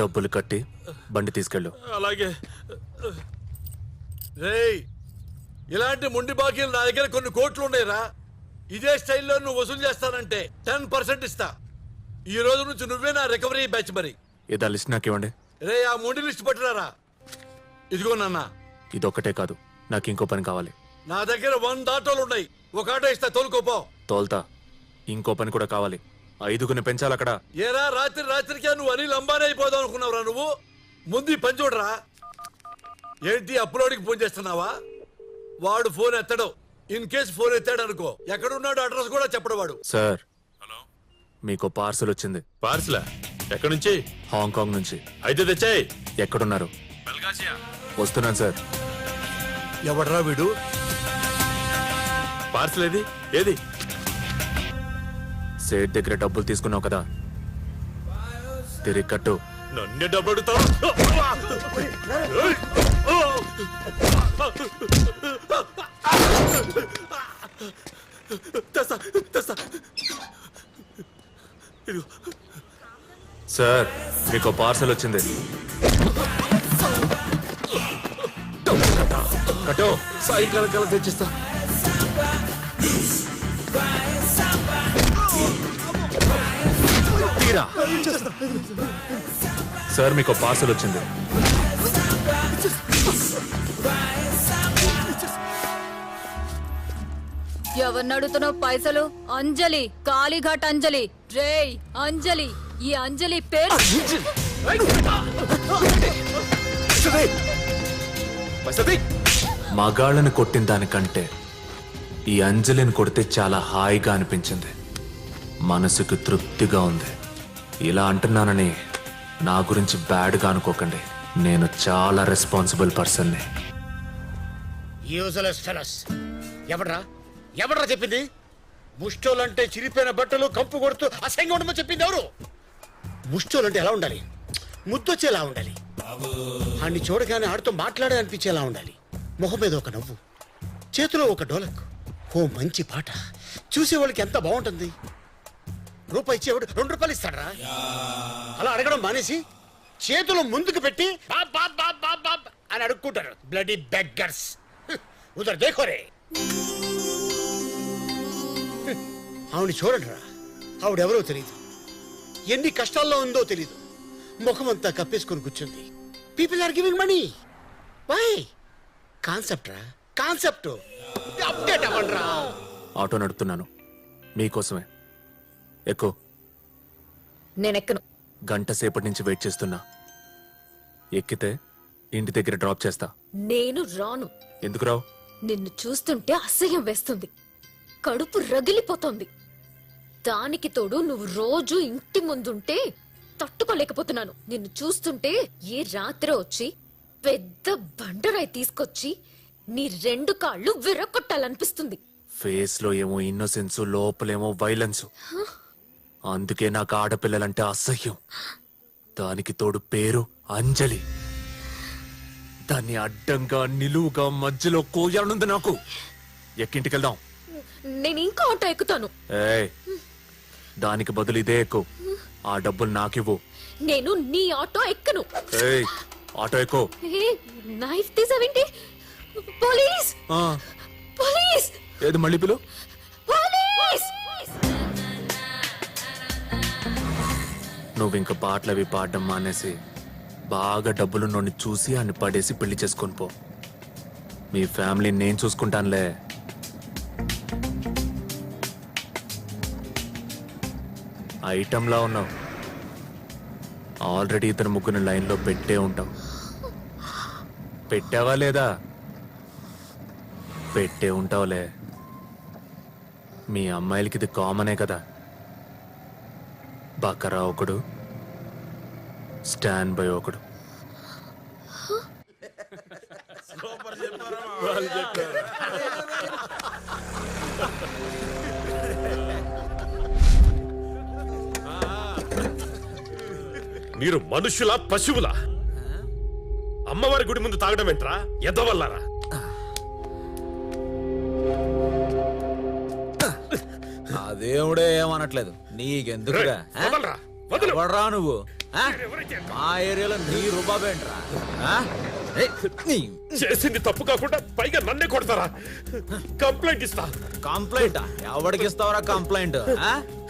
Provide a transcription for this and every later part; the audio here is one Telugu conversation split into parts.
డబ్బులు కట్టి బండి తీసుకెళ్ళు. అలాగే. రేయ్ ఇలాంటి మొండి బాకీలు నా దగ్గర కొన్ని కోట్లు ఉన్నాయిరా. ఇదే స్టైల్లో నువ్వు వసూలు చేస్తానంటే టెన్ పర్సెంట్ ఇస్తా. ఈ రోజు నుంచి నువ్వే నా రికవరీ బ్యాచ్ మరి. ఇదా లిస్ట్ నాకు ఇవ్వండి రే ఆ మొండి లిస్ట్ పట్టురారా ఇదిగో నాన్న. ఇదొక్కటే కాదు నాకు ఇంకో పని కావాలి. నా దగ్గర వంద ఆటోలు ఉన్నాయి. ఒక ఆటో ఇస్తా తోలుకోపో తోల్తా. ఇంకో పని కూడా కావాలి. ఐదుగురిని పెంచాలి అక్కడ ఏరా రాత్రి రాత్రికే నువ్వు అనిల్ అంబానీ అయిపోదాం అనుకున్నావురా నువ్వు? ముందు పని చూడరా. ఏంటి అప్లోడ్కి ఫోన్ చేస్తున్నావా? వాడు ఫోన్ ఎత్తడు. ఇన్ కేస్ ఫోన్ ఎత్తాడు అనుకో ఎక్కడున్నాడు అడ్రస్ కూడా చెప్పడు వాడు సార్ మీకు పార్సల్ వచ్చింది. పార్సలా? ఎక్కడి నుంచి? హాంకాంగ్ నుంచి. అయితే తెచ్చాయి. ఎక్కడున్నారు? వస్తున్నాను సార్. ఎవడరా వీడు? పార్సల్ ఏది? ఏది? సేట్ దగ్గర డబ్బులు తీసుకున్నావు కదా? తిరిగి కట్టు నన్నే అడుగుతావు ఇదిగో. సార్ మీకు పార్సల్ వచ్చింది. కట్టు. సాయంకాలం కల్లా తెచ్చిస్తా. తీరా. సార్ మీకు పార్సల్ వచ్చింది. ఎవరిని అడుగుతున్నావు పైసలు? అంజలి కాళీఘాట్ అంజలి. రేయ్ అంజలి ఈ అంజలి పేరు మగాళ్ళని కొట్టిన దానికంటే ఈ అంజలిని కొడితే చాలా హాయిగా అనిపించింది. మనసుకు తృప్తిగా ఉంది. ఇలా అంటున్నానని నా గురించి బ్యాడ్గా అనుకోకండి. నేను చాలా రెస్పాన్సిబుల్ పర్సన్ని. Useless fellows. ఎవడ్రా ఎవడ్రా చెప్పింది? ముష్టోలంటే చిరిపోయిన బట్టలు కంపు కొడుతూ అసహ్యంగా ఉండమని చెప్పింది ఎవరు? ముష్టోలంటే ఎలా ఉండాలి? ముద్దొచ్చేలా ఉండాలి. అన్ని చూడగానే ఆడితో మాట్లాడే అనిపించేలా ఉండాలి. మొహం మీద ఒక నవ్వు చేతిలో ఒక డోలక్. ఓ మంచి పాట. చూసేవాళ్ళకి ఎంత బాగుంటుంది? రూపాయి ఇచ్చేవాడు రెండు రూపాయలు ఇస్తాడరా. అలా అడగడం మానేసి చేతులు ముందుకు పెట్టి బాబ్ బాబ్ బాబ్ బాబ్ బాబ్ అని అడుక్కుంటారు. Bloody beggars ఉదర్ దేఖోరే. ఆవిడ చూడండిరా. ఆవిడెవరో తెలియదు ఎన్ని కష్టాల్లో ఉందో తెలియదు ముఖం అంతా కప్పేసుకొని కూర్చుంది. People are giving money why concept రా. కాన్సెప్ట్ అప్డేట్ అవ్వండిరా. ఆటో నడుపుతున్నాను. మీకోసమే. ఎక్కువ నేనెక్కను. గంట సేపటి నుంచి వెయిట్ చేస్తున్నా. ఎక్కితే ఇంటి దగ్గర డ్రాప్ చేస్తా. నేను రాను. ఎందుకు రావు? నిన్ను చూస్తుంటే అసహ్యం వేస్తుంది. కడుపు రగిలిపోతోంది. దానికి తోడు నువ్వు రోజు ఇంటి ముందుంటే తట్టుకోలేకపోతున్నాను. నిన్ను చూస్తుంటే ఏ రాత్రి వచ్చి పెద్ద బండరాయి తీసుకొచ్చి నీ రెండు కాళ్ళు విరగొట్టాలనిపిస్తుంది. ఫేస్లో ఏమో ఇన్నోసెన్స్ లోపలేమో వైలెన్స్. అందుకే నాకు ఆడపిల్లలంటే అసహ్యం. దానికి తోడు పేరు అంజలి. దాన్ని అడ్డంగా నిలువుగా మధ్యలో కోయాలనుంది నాకు. ఎక్కింటికి వెళ్దాం నేను ఇంకా ఆటో ఎక్కుతాను. ఏయ్ దానికి బదులు ఇదే ఎక్కువ ఆ డబ్బులు నాకివ్వు. నేను నీ ఆటో ఎక్కను. ఏయ్ ఆటో ఎక్కువ ఏ, నైఫ్ తీసావేంటి? పోలీస్! పోలీస్! ఏది మళ్ళీ పిలు? నువ్వు ఇంక పాటలు అవి పాడడం మానేసి బాగా డబ్బులున్నోడిని చూసి అని పడేసి పెళ్ళి చేసుకొని పో. మీ ఫ్యామిలీ నేను చూసుకుంటానులే. ఐటంలా ఉన్నావు? ఆల్రెడీ ఇతను ముగ్గురు లైన్లో పెట్టే ఉంటావు. పెట్టావా లేదా? పెట్టే ఉంటావులే. మీ అమ్మాయిలకి ఇది కామనే కదా. బకరా ఒకడు స్టాండ్ బై ఒకడు. మీరు మనుషుల పశువులా? అమ్మవారి గుడి ముందు తాగడం ఏంట్రా? ఎదవల్లారా? ఆ దేవుడే ఏమనట్లేదు. నీకెందుకురా? వదలరా? ఎవడ్రా నువ్వు? మా ఏరియాలో నీ రుబాబేంట్రా చేసింది తప్పు కాకుండా పైగా నన్నే కొడతారా? కంప్లైంట్ ఇస్తా. కంప్లైంట్ ఎవడికి ఇస్తావరా కంప్లైంట్?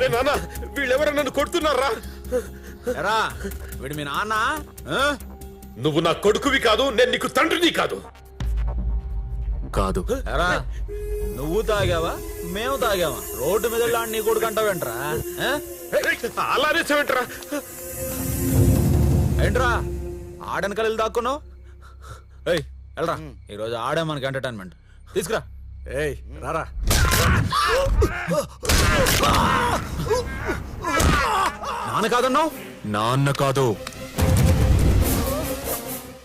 రే నాన్న వీళ్ళెవరో నన్ను కొడుతున్నారా? ఎరా వీడు మీ నాన్న? నువ్వు నా కొడుకువి కాదు నేను నీకు తండ్రిని కాదు. కాదు. నువ్వు తాగావా మేము తాగావా రోడ్డు మీద నీ కొడుకు అంటావేంట్రా? అలానే చెవింటరా ఏంట్రా? ఆడనకలు దాక్కున్నావు? ఏయ్ వెళ్ళరా ఈరోజు ఆడే మనకి ఎంటర్టైన్మెంట్ తీసుకురా. ఏయ్ రారా. నాన్న కాదన్నావు? నాన్న కాదు.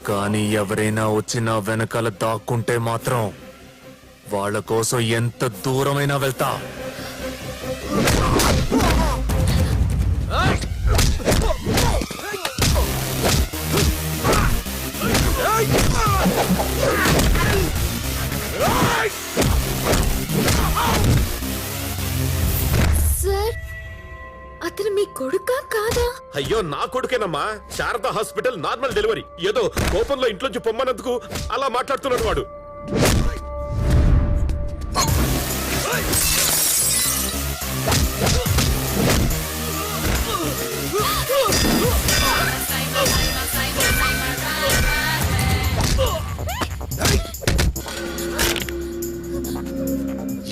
కానీ ఎవరైనా వచ్చి నా వెనకాల దాక్కుంటే మాత్రం వాళ్ళ కోసం ఎంత దూరమైనా వెళ్తా. అయ్యో నా కొడుకేనమ్మా. Sharada hospital normal delivery. ఏదో కోపంలో ఇంట్లోంచి పొమ్మన్నందుకు అలా మాట్లాడుతున్నాడు వాడు.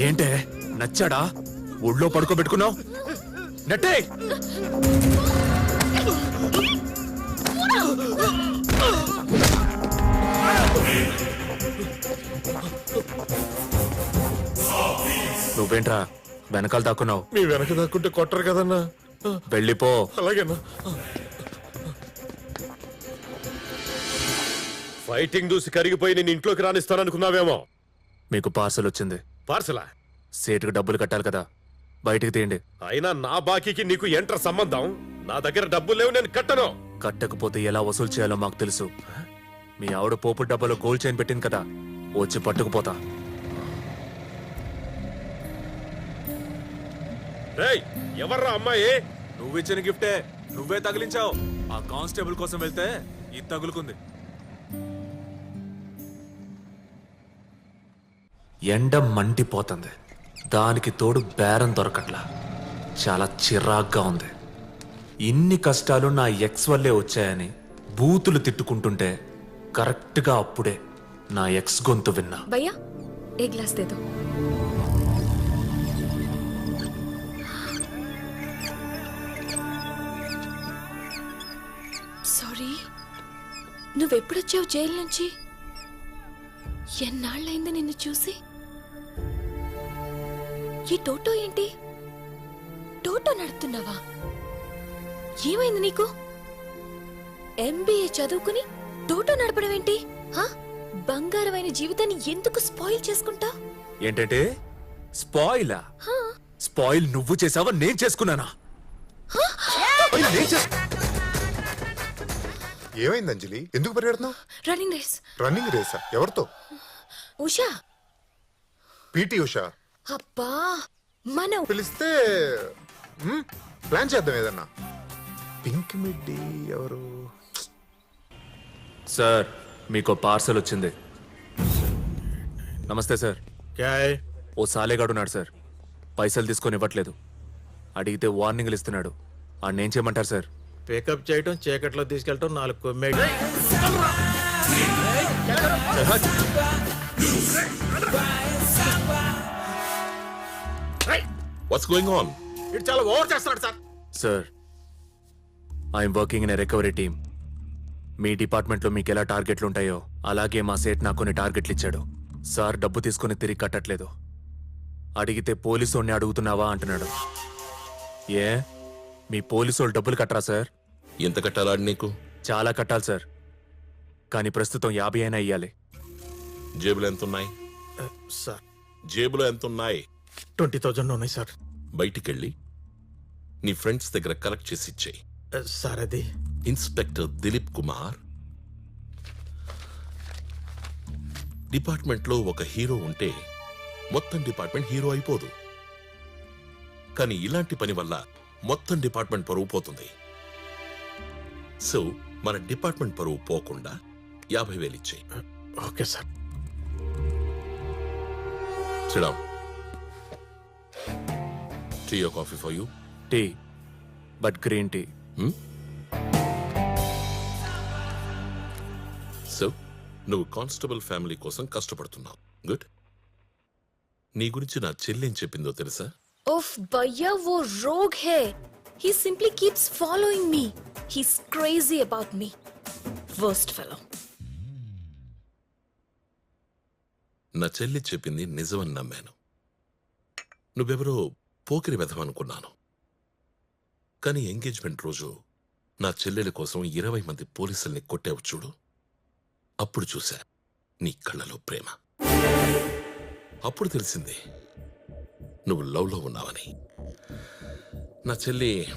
ఏంటే? నచ్చాడా? ఒళ్ళో పడుకోబెట్టుకున్నావు? నట్టే నువ్వేంట్రా? వెనకాల దాక్కున్నావు. మీ వెనక దాక్కుంటే కొట్టరు కదన్నా. వెళ్ళిపో. అలాగేనా? ఫైటింగ్ చూసి కరిగిపోయి నేను ఇంట్లోకి రానిస్తాననుకున్నావేమో. మీకు పార్సల్ వచ్చింది. పార్సలా? సేటుకు డబ్బులు కట్టాలి కదా. బయటికి తీయండి. అయినా నా బాకీకి నీకు ఎంట్ర సంబంధం? నా దగ్గర డబ్బులు లేవు నేను కట్టను. కట్టకపోతే ఎలా వసూలు చేయాలో మాకు తెలుసు. మీ ఆవిడ పోపు డబ్బాలో గోల్డ్ చైన్ పెట్టింది కదా వచ్చి పట్టుకుపోతా. రేయ్ ఎవర్రా అమ్మాయి? నువ్విచ్చిన గిఫ్టే నువ్వే తగిలించావు. ఆ కానిస్టేబుల్ కోసం వెళ్తే ఇది తగులుకుంది. ఎండ మండిపోతుంది. దానికి తోడు బేరం దొరకట్లా. చాలా చిరాగ్గా ఉంది. ఇన్ని కష్టాలు నా ఎక్స్ వల్లే వచ్చాయని బూతులు తిట్టుకుంటుంటే కరెక్ట్గా అప్పుడే నా ఎక్స్ గొంతు విన్నా. భయ్యా ఏ గ్లాస్ దేదో సారీ నువ్వెప్పుడొచ్చావు జైలు నుంచి? ఎన్నాళ్ళైంది నిన్ను చూసి? ఈ టోటో ఏంటి? టోటో నడుపుతున్నావా? ఏమైంది నీకు? ఎంబీఏ చదువుకుని టోటో నడపడం ఏంటి? హా? బంగారమైన జీవితాన్ని ఎందుకు స్పాయిల్ చేసుకుంటా? ఏంటంటే స్పాయిలా? స్పాయిల్ నువ్వు చేసావా నేను చేసుకున్నానా? ఏమైంది అంజలి? ఎందుకు పరిగెడుతున్నావు? రన్నింగ్ రేస్ రన్నింగ్ రేసా ఎవరితో? ఉషా? పీటీ ఉషా? అబ్బా మనం పిలిస్తే మ్, ప్లాన్ చేద్దాం ఏదన్నా. పింక్ మిడ్డీ ఎవరు? సార్ మీకు పార్సల్ వచ్చింది. నమస్తే సార్. ఓ సాలేగాడు ఉన్నాడు సార్. పైసలు తీసుకొని ఇవ్వట్లేదు. అడిగితే వార్నింగ్లు ఇస్తున్నాడు. ఆడిని ఏం చేయమంటారు సార్? పికప్ చేయటం చీకట్లో తీసుకెళ్ళటం నాలుగు కొమ్మేడు వాట్స్ గోయింగ్ ఆన్ ఇటు చాలా ఓవర్ చేస్తున్నాడు sir. Sir I'm working in a recovery team మీ డిపార్ట్మెంట్లో మీకు ఎలా టార్గెట్లు ఉంటాయో అలాగే మా సేట్ నాకు కొన్ని టార్గెట్లు ఇచ్చాడు. సార్ డబ్బు తీసుకొని తిరిగి కట్టట్లేదు. అడిగితే పోలీసోడిని అడుగుతున్నావా అంటున్నాడు. ఏ? మీ పోలీసోళ్ళు డబ్బులు కట్టరా సార్? ఎంత కట్టాలాడి నీకు? చాలా కట్టాలి సార్. కానీ ప్రస్తుతం యాభై అయినా ఇయ్యాలి. జేబులో ఎంత ఉన్నాయి సార్. జేబులో ఎంత ఉన్నాయి ట్వంటీ థౌజండ్ ఉన్నాయి సార్. బయటికెళ్ళి నీ ఫ్రెండ్స్ దగ్గర కలెక్ట్ చేసి ఇచ్చేయి. సార్ అది. ఇన్స్పెక్టర్ దిలీప్ కుమార్. డిపార్ట్మెంట్లో ఒక హీరో ఉంటే మొత్తం డిపార్ట్మెంట్ హీరో అయిపోదు. కానీ ఇలాంటి పని వల్ల మొత్తం డిపార్ట్మెంట్ పరువు పోతుంది. సో మన డిపార్ట్మెంట్ పరువు పోకుండా యాభై వేలు ఇచ్చేయి. Okay sir. Sidam tea ah coffee for you tea but green tea so నువ్వు కాన్స్టేబుల్ ఫ్యామిలీ కోసం కష్టపడుతున్నావు. గుడ్ నీ గురించి నా చెల్లి ఏం చెప్పిందో తెలుసా? ఓఫ్ బయ్య ఓ rogue hey. He simply keeps following me he's crazy about me worst fellow నా చెల్లి చెప్పింది నిజమని నమ్మాను. నువ్వెవరో పోకిరి వెధమనుకున్నాను కానీ ఎంగేజ్మెంట్ రోజు నా చెల్లెల కోసం ఇరవై మంది పోలీసుల్ని కొట్టావు చూడు. అప్పుడు చూశా నీ కళ్ళలో ప్రేమ. అప్పుడు తెలిసింది నువ్వు లవ్లో ఉన్నావని. నా చెల్లి